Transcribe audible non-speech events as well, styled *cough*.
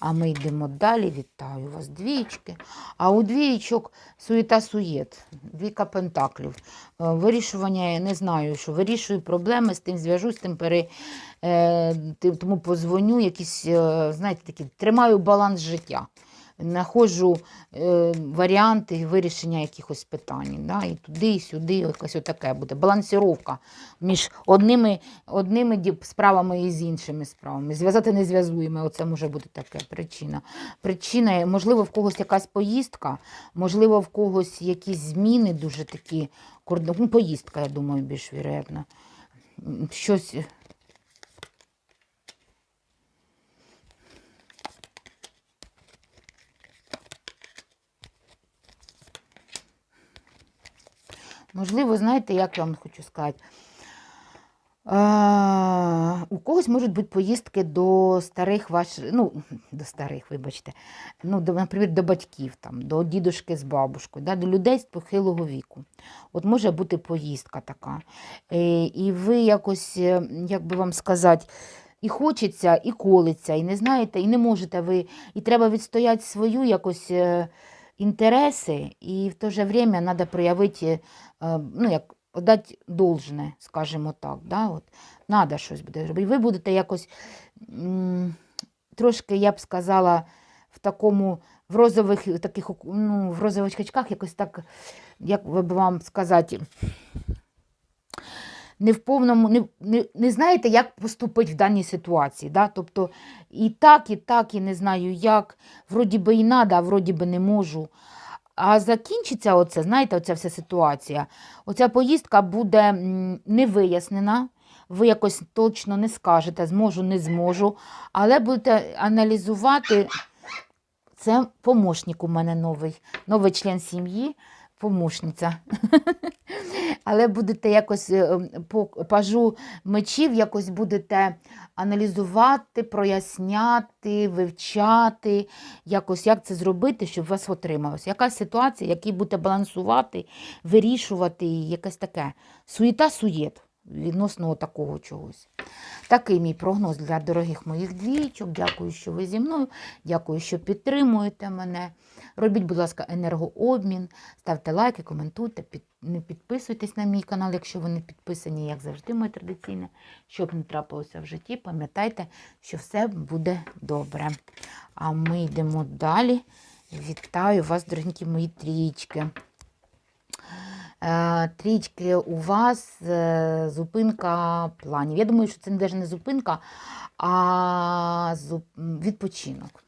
А ми йдемо далі. Вітаю вас, двічки. А у двічок суєта суєт, двіка пентаклів. Е, Вирішування, я не знаю, що вирішую проблеми, з тим зв'яжусь, тим пере, е, тому позвоню, якісь, е, знаєте, такі, тримаю баланс життя. Находжу е, варіанти вирішення якихось питань. Да? І туди, і сюди, якось отаке буде. Балансіровка між одними, одними справами і з іншими справами. Зв'язати не зв'язуємо. Оце може бути таке причина. Причина, можливо, в когось якась поїздка, можливо, в когось якісь зміни дуже такі. Ну, поїздка, я думаю, більш вірогідно. Щось. Можливо, знаєте, як я вам хочу сказати. А, у когось можуть бути поїздки до старих ваших, ну, до старих, вибачте, ну, до, наприклад, до батьків, там, до дідушки з бабушкою, да, до людей з похилого віку. От може бути поїздка така. Е, і ви якось, е, як би вам сказати, і хочеться, і колиться, і не знаєте, і не можете ви, і треба відстояти свою якось інтереси, і в то же время треба проявити, е, ну, як дати должне, скажімо так. Да? От, надо щось буде робити. Ви будете якось трошки, я б сказала, в такому в розових таких ну, в розових очках, якось так, як би вам сказати, не в повному, не, не, не знаєте, як поступити в даній ситуації. Да? Тобто і так, і так, і не знаю як. Вроді би і надо, а вроді би не можу. А закінчиться оце, знаєте, оця вся ситуація. Оця поїздка буде м, не вияснена. Ви якось точно не скажете, зможу, не зможу. Але будете аналізувати. Це помощник у мене новий, новий член сім'ї, помощниця. *laughs* Але будете якось е, по пажу мечів, якось будете аналізувати, проясняти, вивчати, якось як це зробити, щоб у вас отрималось. Якась ситуація, якій будете балансувати, вирішувати, якесь таке суєта-суєт відносно такого чогось. Такий мій прогноз для дорогих моїх двічок. Дякую, що ви зі мною. Дякую, що підтримуєте мене. Робіть, будь ласка, енергообмін, ставте лайки, коментуйте, під... не підписуйтесь на мій канал, якщо ви не підписані, як завжди, моє традиційне. Щоб не трапилося в житті, пам'ятайте, що все буде добре. А ми йдемо далі. Вітаю вас, дорогенькі мої трічки. Е, Трічки у вас е, зупинка планів. Я думаю, що це навіть не зупинка, а відпочинок.